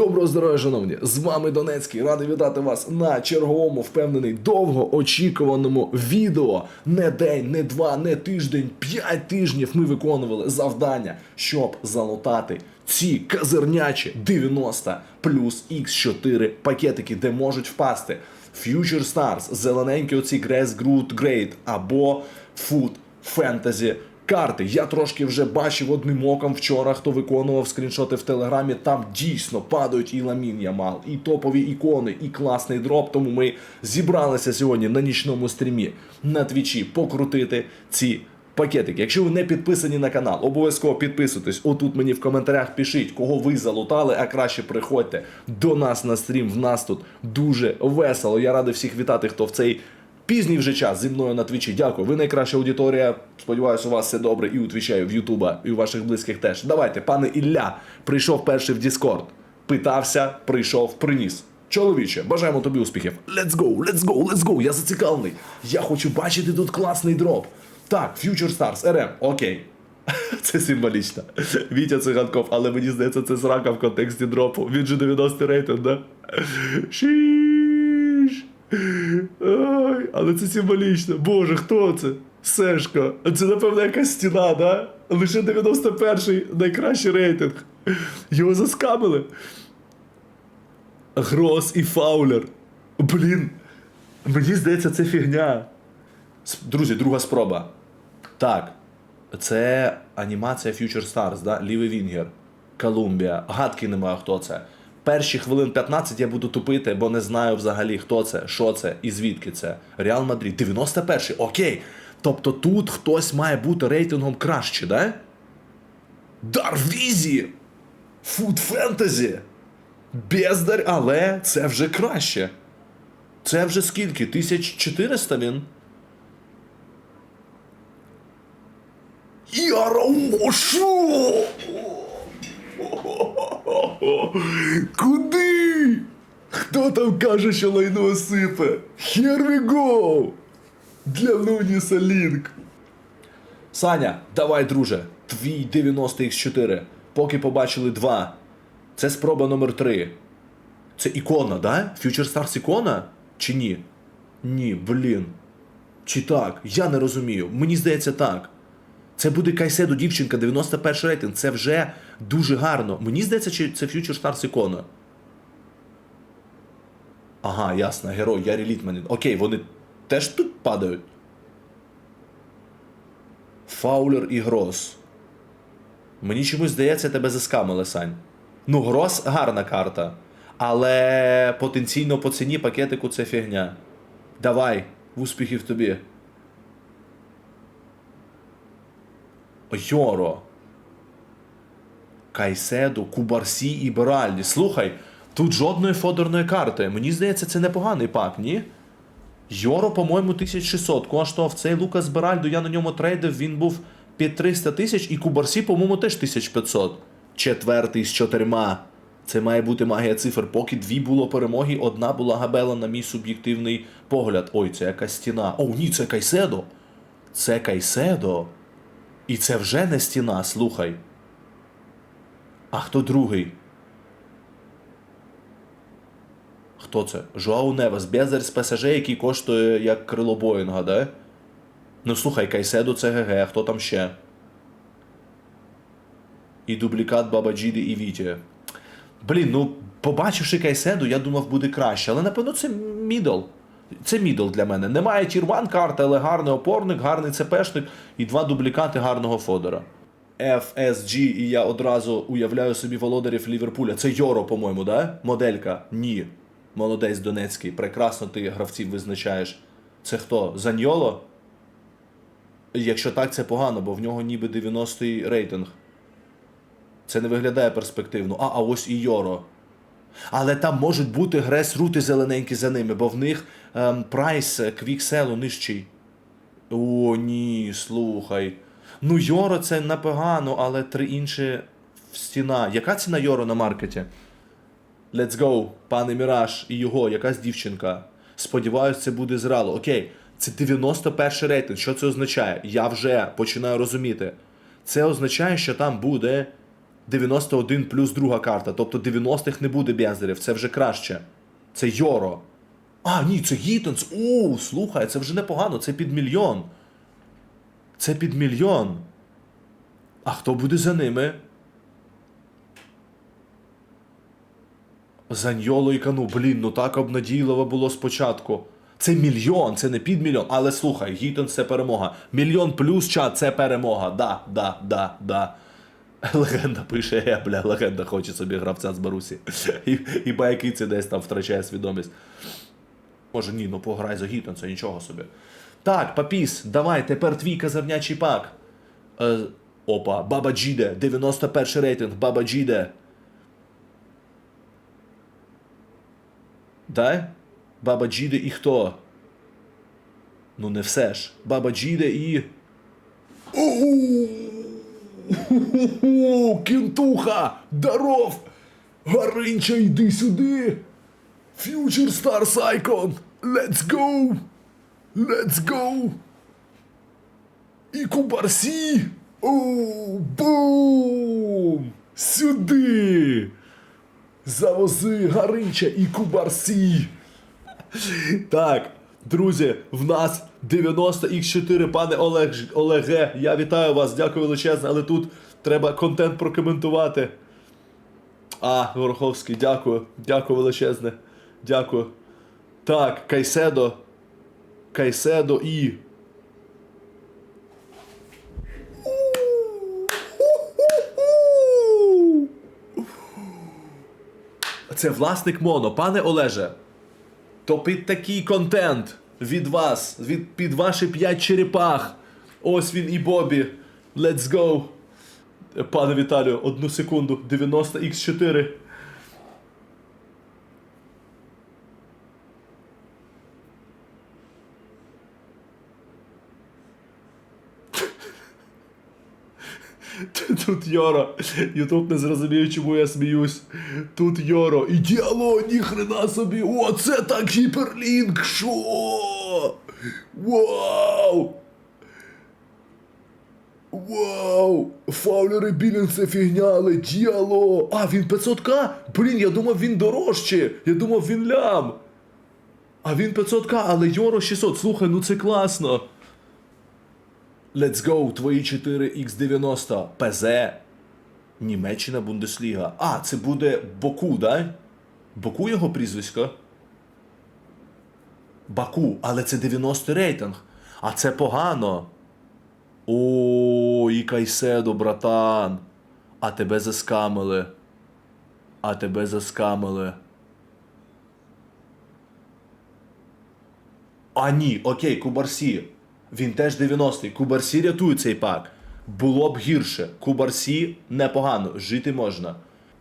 Доброго здоров'я, шановні! З вами Донецький. Радий вітати вас на черговому, впевнений, довгоочікуваному відео. Не день, не два, не тиждень, п'ять тижнів ми виконували завдання, щоб залутати ці казернячі 90 плюс X4 пакетики, де можуть впасти Future Stars, зелененькі оці Grass Groot Great або Food Fantasy карти. Я трошки вже бачив одним оком вчора, хто виконував скріншоти в телеграмі. Там дійсно падають і ламін Ямал, і топові ікони, і класний дроп. Тому ми зібралися сьогодні на нічному стрімі на твічі покрутити ці. Пакетики, якщо ви не підписані на канал, обов'язково підписуйтесь. Отут мені в коментарях пишіть, кого ви залутали, а краще приходьте до нас на стрім. В нас тут дуже весело. Я радий всіх вітати, хто в цей Пізній вже час зі мною на твічі. Дякую. Ви найкраща аудиторія. Сподіваюся, у вас все добре і у твіча, і в Ютуба, і у ваших близьких теж. Давайте, пане Ілля, прийшов перший в Діскорд. Питався, прийшов, приніс. Чоловіче, бажаємо тобі успіхів. Let's go, let's go, let's go. Я зацікавлений. Я хочу бачити тут класний дроп. Так, Future Stars, RM, окей. Це символічно. Вітя Циганков, але мені здається, це срака в контексті дропу. Він же 90 рейтинг, да? Шіш. Ай, але це символічно. Боже, хто це? Сешка. Це, напевно, якась стіна, да? Лише 91-й найкращий рейтинг. Його заскамили. Грос і Фаулер. Блін. Мені здається, це фігня. Друзі, друга спроба. Так. Це анімація Future Stars, да? Лівий Вінгер, Колумбія. Гадки немає, хто це. Перші хвилин 15 я буду тупити, бо не знаю взагалі, хто це, що це і звідки це. Реал Мадрид. 91-й, окей. Тобто тут хтось має бути рейтингом краще, да? Дарвізі! Фуд фентезі! Бездар, але це вже краще. Це вже скільки? 1400 він? Яромошу! Куди? Хто там каже, що лайно сипе? Here we go! Для Луніса Лінк. Саня, давай, друже, твій 90X4. Поки побачили два. Це спроба номер 3. Це ікона, да? Future Stars ікона? Чи ні? Ні, блін. Чи так? Я не розумію. Мені здається так. Це буде Кайседо дівчинка, 91 рейтинг. Це вже дуже гарно. Мені здається, чи це Future Stars ікона. Ага, ясно, герой, Ярі Літманін. Окей, вони теж тут падають. Фаулер і Грос. Мені чомусь здається, тебе заскамили, Сань. Ну, Грос гарна карта. Але потенційно по ціні пакетику це фігня. Давай, успіхів тобі. Йоро. Кайседу, Кубарсі і Беральді. Слухай, тут жодної фодерної карти. Мені здається, це непоганий пак, ні? Йоро, по-моєму, 1600 коштував цей Лукас Беральдо, я на ньому трейдив, він був під 300 тисяч, і Кубарсі, по-моєму, теж 1500. Четвертий з чотирма. Це має бути магія цифр. Поки дві було перемоги, одна була габела на мій суб'єктивний погляд. Ой, це якась стіна. О, ні, це Кайседо. Це Кайседо. І це вже не стіна, слухай. А хто другий? Хто це? Жоау Невес, Безер з ПСЖ, який коштує як крило Боїнга, да? Ну слухай, Кайседо це ГГ, а хто там ще? І дублікат Баба Джіди і Віті. Блін, ну побачивши Кайседу, я думав, буде краще. Але напевно це мідл. Це мідл для мене. Немає тір-1 карти, але гарний опорник, гарний ЦПшник і два дублікати гарного Фодора. FSG, і я одразу уявляю собі володарів Ліверпуля. Це Йоро, по-моєму, да? Моделька? Ні. Молодець Донецький. Прекрасно ти гравців визначаєш. Це хто? Заньоло? Якщо так, це погано, бо в нього ніби 90-й рейтинг. Це не виглядає перспективно. А, а ось і Йоро. Але там можуть бути грес рути зелененькі за ними, бо в них прайс е, квікселу нижчий. О, ні, слухай. Ну, Йоро це непогано, але три інші стіна. Яка ціна Йоро на маркеті? Let's go, пане Міраж і його, якась дівчинка. Сподіваюсь, це буде зрало. Окей, це 91 рейтинг. Що це означає? Я вже починаю розуміти. Це означає, що там буде 91 плюс друга карта. Тобто 90-х не буде бензерів, це вже краще. Це Йоро. А, ні, це Гітенс. О, слухай, це вже непогано, це під мільйон. Це під мільйон. А хто буде за ними? Заньоло і Кану, блін, ну так обнадійливо було спочатку. Це мільйон, це не під мільйон. Але слухай, Гітон це перемога. Мільйон плюс чат це перемога. Да, да, да, да. Легенда пише, я, бля, легенда хоче собі гравця з Барусі. І, і байкиці десь там втрачає свідомість. Може, ні, ну пограй за Гітон, це нічого собі. Так, папіс, давай, тепер твій казарнячий пак. Е, опа, Баба Джіде, 91 рейтинг, Баба Джіде. Дай? Баба Джіде і хто? Ну не все ж. Баба Джіде і. Кінтуха! Даров! Гаринча, йди сюди! Future Stars Icon! Let's go! Let's go! І Кубарсі! Оу, бум! Сюди! Завози Гаринча і Кубарсі! Так, друзі, в нас 90Х4, пане Олег, Олеге. Я вітаю вас, дякую величезне, але тут треба контент прокоментувати. А, Гороховський, дякую, дякую величезне. Дякую. Так, Кайседо. Кайседо і. Це власник Моно, пане Олеже. То під такий контент від вас, від, під ваші п'ять черепах. Ось він і Бобі. Let's go. Пане Віталію, одну секунду. 90х4. Тут Йоро. Ютуб не зрозумів, чому я сміюсь. Тут Йоро. І діалог, ніхрена собі. О, це так гіперлінк. Шо? Вау! Вау! Фаулери білінг це фігня, але діало. А, він 500к? Блін, я думав він дорожче. Я думав він лям. А він 500к, але Йоро 600. Слухай, ну це класно. Let's go, твої 4х90. ПЗ. Німеччина Бундесліга. А, це буде Боку, да? Боку його прізвисько? Баку, але це 90 рейтинг. А це погано. О, і Кайседо, братан. А тебе заскамили. А тебе заскамили. А ні, окей, Кубарсі. Він теж 90-й. Кубарсі рятує цей пак. Було б гірше. Кубарсі непогано, жити можна.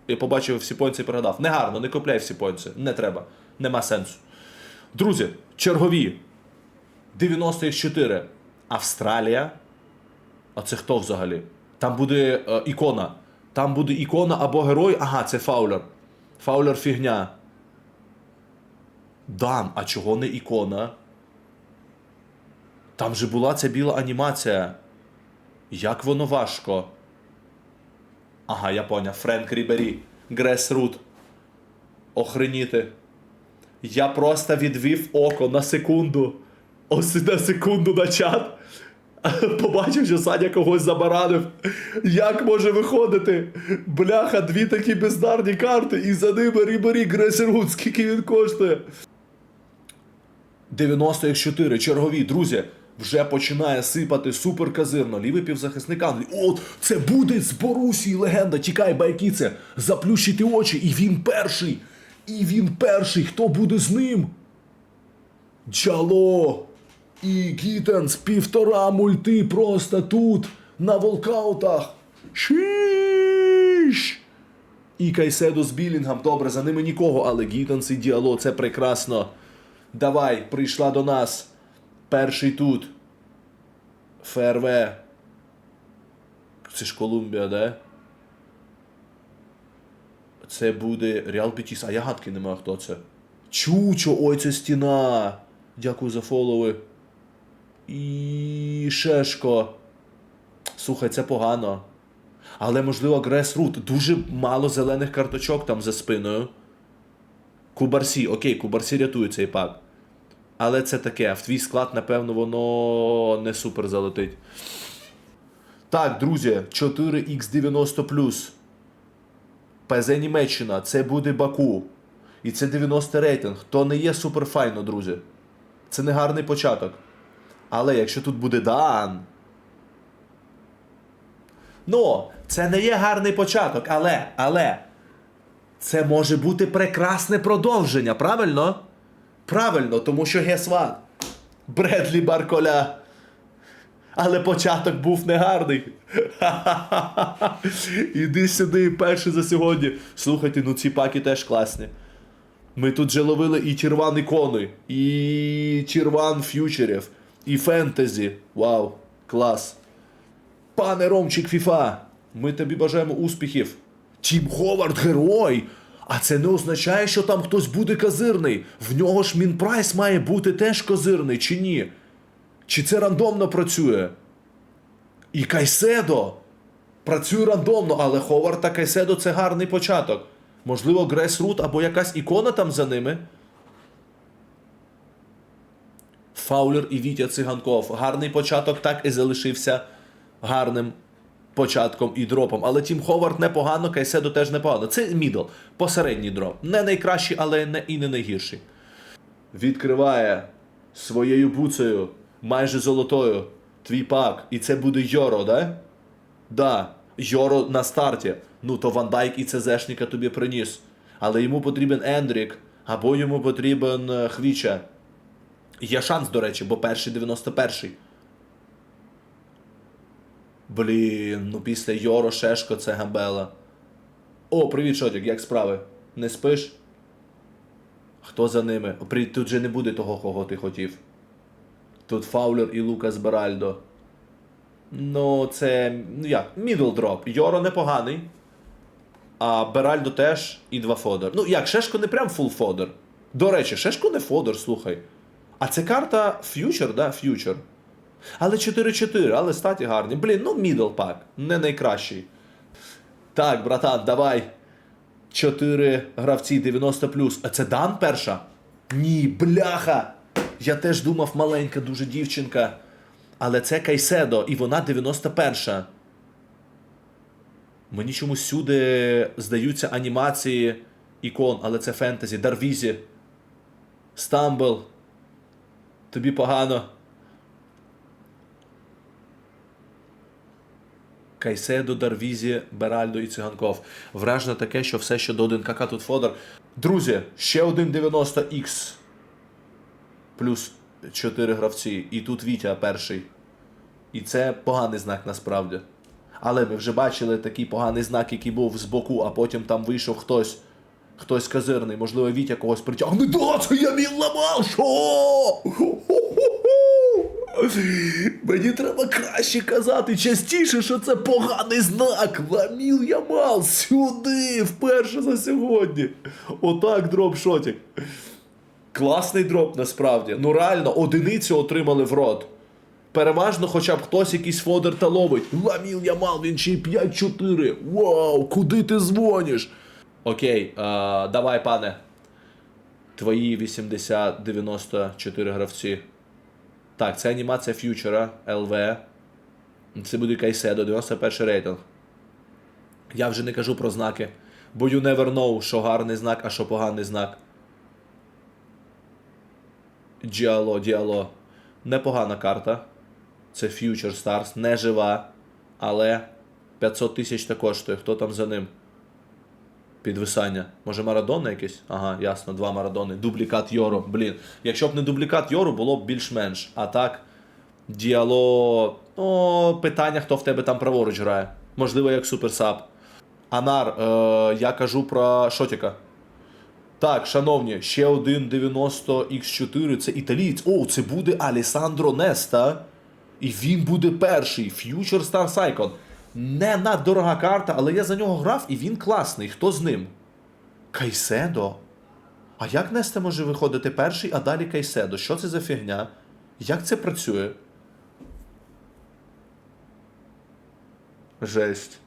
Я побачив всі понці і перегадав. Не гарно, не купляй всі понці. Не треба. Нема сенсу. Друзі, чергові. 94. Австралія. А це хто взагалі? Там буде е, ікона. Там буде ікона або герой. Ага, це фаулер. Фаулер фігня. Дан, а чого не ікона? Там же була ця біла анімація. Як воно важко. Ага, я поняв. Френк Рібері. Грес Рут. Охреніти. Я просто відвів око на секунду. Ось на секунду на чат. Побачив, що Саня когось забаранив. Як може виходити? Бляха, дві такі бездарні карти, і за ними Рібері Гресергуд, скільки він коштує. 90Х4, чергові, друзі, вже починає сипати суперказирно. Лівий півзахисник Англії. От, це буде з Борусії легенда. Тікай, байкіце, заплющити очі, і він перший. І він перший. Хто буде з ним? Джало і Гітенс півтора мульти просто тут, на волкаутах. Шіш! І Кайседо з Білінгом. Добре, за ними нікого, але Гітенс і Діало, це прекрасно. Давай, прийшла до нас. Перший тут. ФРВ. Це ж Колумбія, да? Це буде Реал Бетіс. А я гадки не маю, хто це. Чучо, ой, це стіна. Дякую за фолови. І Шешко. Слухай, це погано. Але, можливо, Грес Рут. Дуже мало зелених карточок там за спиною. Кубарсі, окей, Кубарсі рятує цей пак. Але це таке, в твій склад, напевно, воно не супер залетить. Так, друзі, 4х90. ПЗ Німеччина, це буде Баку. І це 90 рейтинг. То не є супер файно, друзі. Це не гарний початок. Але якщо тут буде Дан. Ну, це не є гарний початок, але, але. Це може бути прекрасне продовження, правильно? Правильно, тому що гесват. Бредлі Барколя. Але початок був негарний. Іди сюди, перший за сьогодні. Слухайте, ну ці паки теж класні. Ми тут же ловили і Тірван ікони, і Тірван ф'ючерів, і фентезі. Вау, клас. Пане Ромчик Фіфа, ми тобі бажаємо успіхів. Тім Ховард герой. А це не означає, що там хтось буде козирний. В нього ж Мінпрайс має бути теж козирний, чи ні? Чи це рандомно працює? І Кайседо працює рандомно, але Ховард та Кайседо це гарний початок. Можливо, Грейс Рут або якась ікона там за ними. Фаулер і Вітя Циганков. Гарний початок так і залишився гарним початком і дропом. Але Тім Ховард непогано, Кайседо теж непогано. Це мідл, посередній дроп. Не найкращий, але не, і не найгірший. Відкриває своєю буцею, майже золотою, твій пак. І це буде Йоро, да? Да, Йоро на старті. Ну то Ван Дайк і ЦЗшника тобі приніс. Але йому потрібен Ендрік, або йому потрібен е, Хвіча. Є шанс, до речі, бо перший 91-й. Блін, ну після Йоро Шешко це Гамбела. О, привіт, Шотік, як справи? Не спиш? Хто за ними? Тут же не буде того, кого ти хотів. Тут Фаулер і Лукас Беральдо. Ну, це. Ну як, мідл дроп. Йоро непоганий. А Беральдо теж і два фодер. Ну як, Шешко не прям фул фодер. До речі, Шешко не фодер, слухай. А це карта ф'ючер, да, ф'ючер. Але 4-4, але статі гарні. Блін, ну мідл пак. Не найкращий. Так, братан, давай. 4 гравці 90 А це Дан перша? Ні, бляха! Я теж думав, маленька дуже дівчинка. Але це Кайседо, і вона 91. Мені чомусь сюди здаються анімації ікон, але це фентезі. Дарвізі. Стамбл. Тобі погано. Кайседо, Дарвізі, Беральдо і Циганков. Враження таке, що все ще до 1 КК тут фодер. Друзі, ще один 90Х. Плюс 4 гравці. І тут Вітя перший. І це поганий знак насправді. Але ми вже бачили такий поганий знак, який був з боку, а потім там вийшов хтось. Хтось казирний, можливо, Вітя когось притягне. Да, це я міг ламав! Що? Мені треба краще казати частіше, що це поганий знак. Ламіл Ямал сюди, вперше за сьогодні. Отак дропшотик. Класний дроп насправді. Ну реально, одиницю отримали в рот. Переважно, хоча б хтось якийсь фодер та ловить. Ламіл Ямал, він ще й 5-4. Вау, куди ти дзвониш? Окей, а, давай, пане. Твої 80-94 гравці. Так, це анімація фьючера, ЛВ. Це буде Кайседо, 91 рейтинг. Я вже не кажу про знаки. Бо you never know, що гарний знак, а що поганий знак. Діало, діало. Непогана карта. Це Future Stars, не жива. Але 500 тисяч та коштує. Хто там за ним? Підвисання. Може Марадона якийсь? Ага, ясно, два Марадони. Дублікат Йоро. Блін. Якщо б не дублікат Йоро, було б більш-менш. А так, діало. Ну, питання, хто в тебе там праворуч грає. Можливо, як суперсаб. Анар, е, я кажу про Шотіка. Так, шановні, ще один 90Х4, це італієць. О, це буде Алісандро Неста. І він буде перший. Future Stars Icon. Не наддорога карта, але я за нього грав і він класний. Хто з ним? Кайседо? А як Неста може виходити перший, а далі Кайседо? Що це за фігня? Як це працює? Жесть.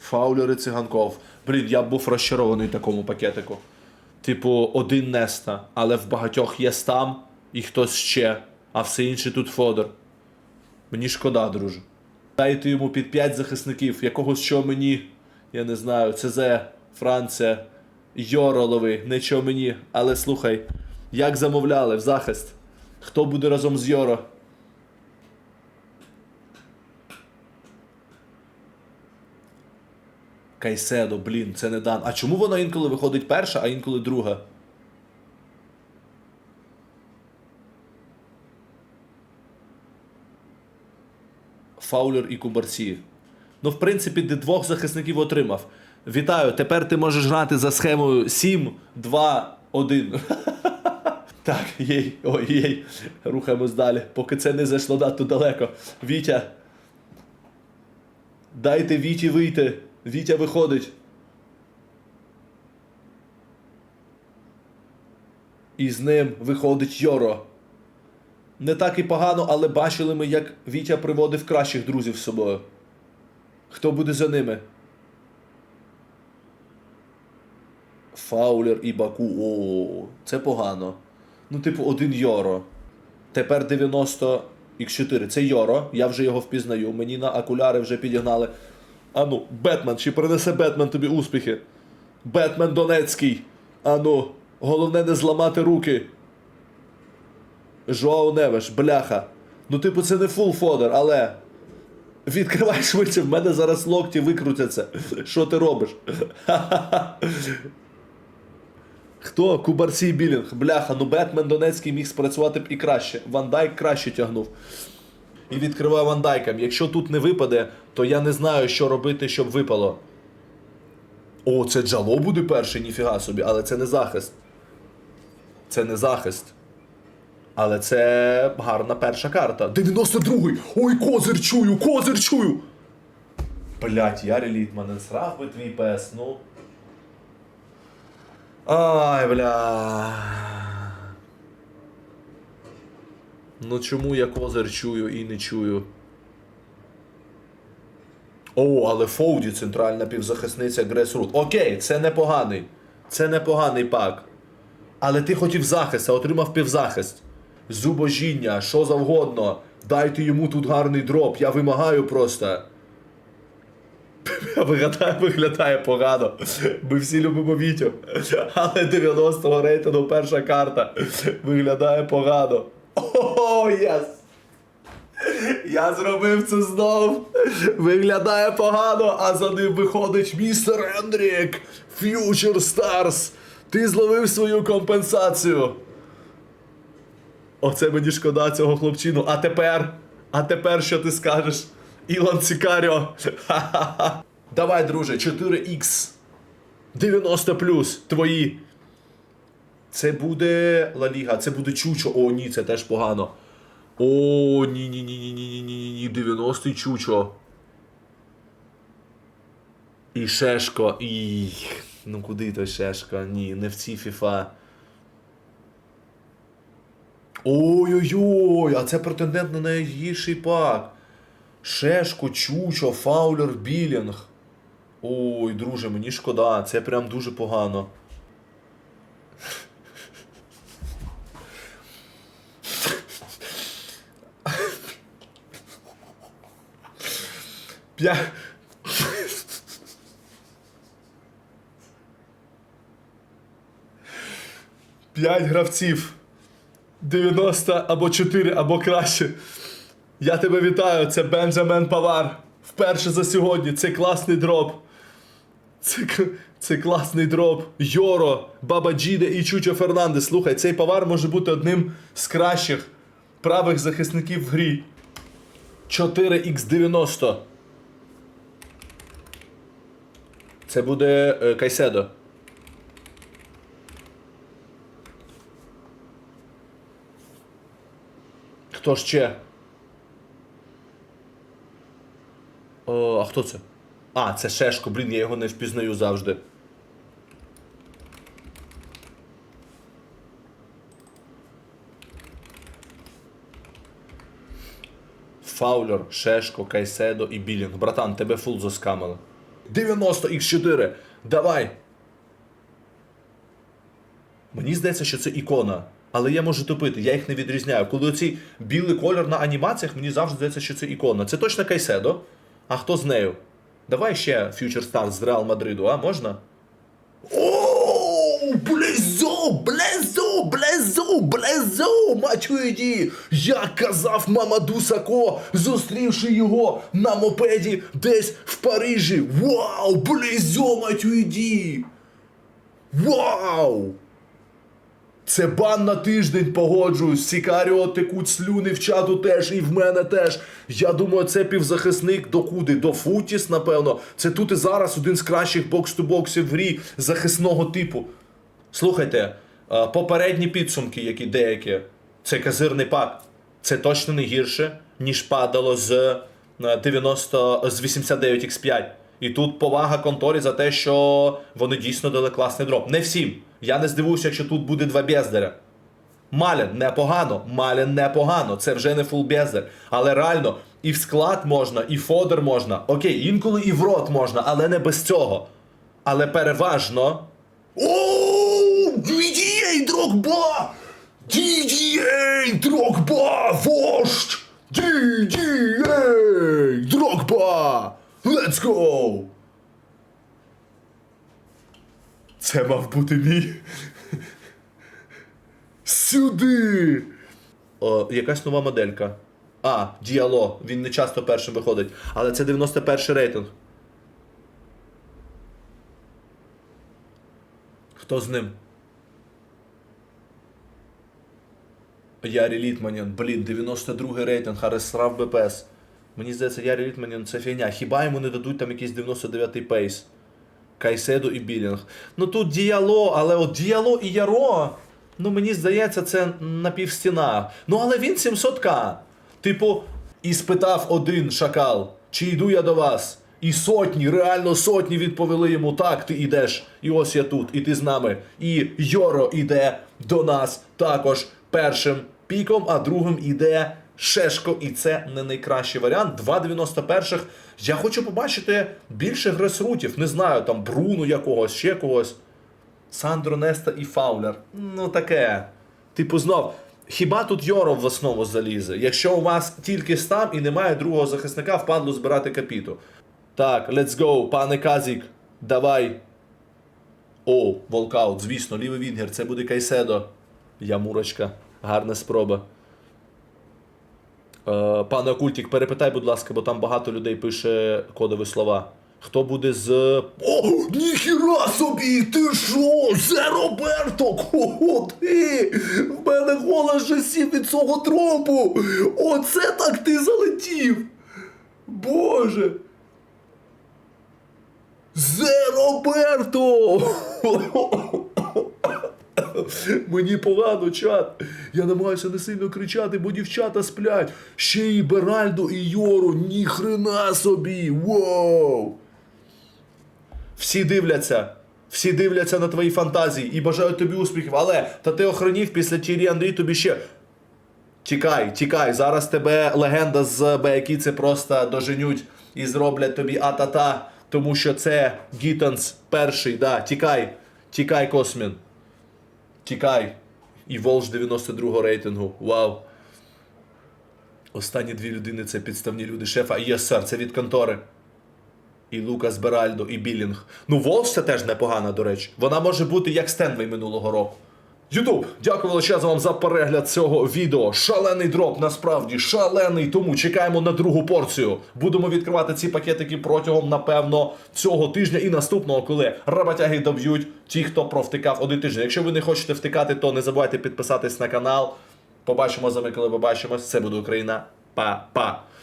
Фаулер і циганков. Блін, я був розчарований такому пакетику. Типу, один Неста, але в багатьох є стам і хтось ще, а все інше тут Фодор. Мені шкода, друже. Дайте йому під 5 захисників, якогось що мені, я не знаю, ЦЗ, Франція, Йороловий, нічого мені. Але слухай, як замовляли в захист? Хто буде разом з Йоро? Кайседо, блін, це не дан. А чому вона інколи виходить перша, а інколи друга? Фаулер і Кубарці. Ну, в принципі, ти двох захисників отримав. Вітаю, тепер ти можеш грати за схемою 7, 2, 1. Так, єй, ой, єй. Рухаємось далі, поки це не зайшло надто далеко. Вітя. Дайте Віті вийти. Вітя виходить. І з ним виходить Йоро. Не так і погано, але бачили ми, як Вітя приводив кращих друзів з собою. Хто буде за ними? Фаулер і Баку. О, це погано. Ну, типу, один Йоро. Тепер 90 Х4. Це Йоро. Я вже його впізнаю. Мені на окуляри вже підігнали. Ану, Бетмен, чи принесе Бетмен тобі успіхи? Бетмен Донецький. Ану, головне не зламати руки. Жоау Невеш, бляха. Ну, типу, це не фул фодер, але. Відкривай швидше, в мене зараз локті викрутяться. Що ти робиш? Хто? Кубарці Білінг. Бляха, ну Бетмен Донецький міг спрацювати б і краще. Ван краще тягнув. І відкриваю Ван Дайком. Якщо тут не випаде, то я не знаю, що робити, щоб випало. О, це Джало буде перший, ніфіга собі, але це не захист. Це не захист. Але це гарна перша карта. 92-й! Ой, козир чую, козир чую! Блять, я реліт, мене срав би твій пес, ну. Ай, бля. Ну чому я козир чую і не чую? О, але Фоуді центральна півзахисниця Грес Рут. Окей, це непоганий. Це непоганий пак. Але ти хотів захист, а отримав півзахист. Зубожіння, що завгодно. Дайте йому тут гарний дроп. Я вимагаю просто. Виглядає, виглядає погано. Ми всі любимо Вітю. Але 90-го рейтингу перша карта. Виглядає погано. О, єс! Я зробив це знов. Виглядає погано, а за ним виходить містер Ендрік. Future Stars. Ти зловив свою компенсацію. Оце мені шкода цього хлопчину. А тепер. А тепер що ти скажеш? Ілон Цікаріо. Ха-ха-ха. Давай, друже, 4Х. 90 плюс твої. Це буде Ла Ліга, це буде Чучо. О, ні, це теж погано. О, ні, ні, ні, ні, ні, ні, ні, 90 Чучо. І Шешко. І. Ну куди то Шешко? Ні, не в цій фіфа. Ой-ой-ой, а це претендент на найгірший пак. Шешко, Чучо, Фаулер, Білінг. Ой, друже, мені шкода, це прям дуже погано. П'я... П'ять гравців. 90 або 4, або краще. Я тебе вітаю, це Бенджамен Павар. Вперше за сьогодні. Це класний дроп. Це, це класний дроп. Йоро, Баба Джіде і Чучо Фернандес. Слухай, цей павар може бути одним з кращих правих захисників в грі. 4х90. Це буде е, Кайседо. Хто ще? О, а хто це? А, це Шешко, блін, я його не впізнаю завжди. Фаулер, Шешко, Кайседо і Білінг. Братан, тебе фул заскамили. 90 x 4 Давай. Мені здається, що це ікона. Але я можу топити, я їх не відрізняю. Коли оцей білий колір на анімаціях, мені завжди здається, що це ікона. Це точно Кайседо. А хто з нею? Давай ще Future Stars з Реал Мадриду, а можна? Оу, близу, близу, близу, мать її! Як казав Мамаду Сако, зустрівши його на мопеді десь в Парижі. Вау, близу, мать її! Вау! Це бан на тиждень, погоджуюсь. Сікаріо текуть слюни в чату теж, і в мене теж. Я думаю, це півзахисник до куди? До Футіс, напевно. Це тут і зараз один з кращих бокс-ту-боксів в грі захисного типу. Слухайте, попередні підсумки, які деякі, це казирний пак. Це точно не гірше, ніж падало з е, 90 з 89 x 5 І тут повага конторі за те, що вони дійсно дали класний дроп. Не всім. Я не здивуюся, якщо тут буде два бездаря. Малін непогано, Малін непогано. Це вже не фул бездар. Але реально, і в склад можна, і фодер можна. Окей, інколи і в рот можна, але не без цього. Але переважно. Оу! Дідієй Дрогба! Дідієй Дрогба! Вождь! Дідієй Дрогба! Let's go! Це мав бути мій. Сюди! О, якась нова моделька. А, Діало. Він не часто першим виходить. Але це 91 рейтинг. Хто з ним? Ярі Літманін. Блін, 92 рейтинг, а розсрав БПС. Мені здається, Ярі Літманін це фігня. Хіба йому не дадуть там якийсь 99-й пейс? Кайседо і Білінг. Ну тут діяло, але от діяло і Яро. Ну мені здається, це напівстіна. Ну але він 700к. Типу, і спитав один шакал, чи йду я до вас? І сотні, реально сотні відповіли йому, так, ти йдеш. І ось я тут, і ти з нами. І Йоро йде до нас також першим піком, а другим іде Шешко, і це не найкращий варіант. 2,91. Я хочу побачити більше гресрутів. Не знаю, там Бруну якогось, ще когось. Сандро Неста і Фаулер. Ну таке. Типу, знов. Хіба тут Йоро в основу залізе? Якщо у вас тільки стам і немає другого захисника, впадло збирати капіту. Так, let's go, пане Казік. Давай. О, волкаут, звісно, лівий Вінгер, це буде Кайседо. Ямурочка. Гарна спроба. Е, пане Окультік, перепитай, будь ласка, бо там багато людей пише кодові слова. Хто буде з. О, ніхіра собі! Ти що? Зе Роберто! Кого ти? В мене голос же сів від цього дропу! Оце так ти залетів! Боже! Зе Роберто! Мені погано, чат. Я намагаюся не сильно кричати, бо дівчата сплять. Ще й Беральдо і Йору. Ніхрена собі. Воу! Всі дивляться. Всі дивляться на твої фантазії і бажають тобі успіхів. Але та ти охренів після Тірі Андрій тобі ще. Тікай, тікай, зараз тебе легенда з Беякі це просто доженють і зроблять тобі а-та-та, тому що це Гітанс перший, да, тікай, тікай, Космін. Тікай. І Волж 92 рейтингу. Вау. Останні дві людини це підставні люди шефа. І сер, це від контори. І Лукас Беральдо, і Білінг. Ну, Волж це теж непогана, до речі. Вона може бути як Стенвей минулого року. Ютуб, дякую величезно вам за перегляд цього відео. Шалений дроп, насправді шалений. Тому чекаємо на другу порцію. Будемо відкривати ці пакетики протягом, напевно, цього тижня і наступного, коли роботяги доб'ють ті, хто провтикав один тиждень. Якщо ви не хочете втикати, то не забувайте підписатись на канал. Побачимо з вами, коли побачимось. Це буде Україна. Па-па.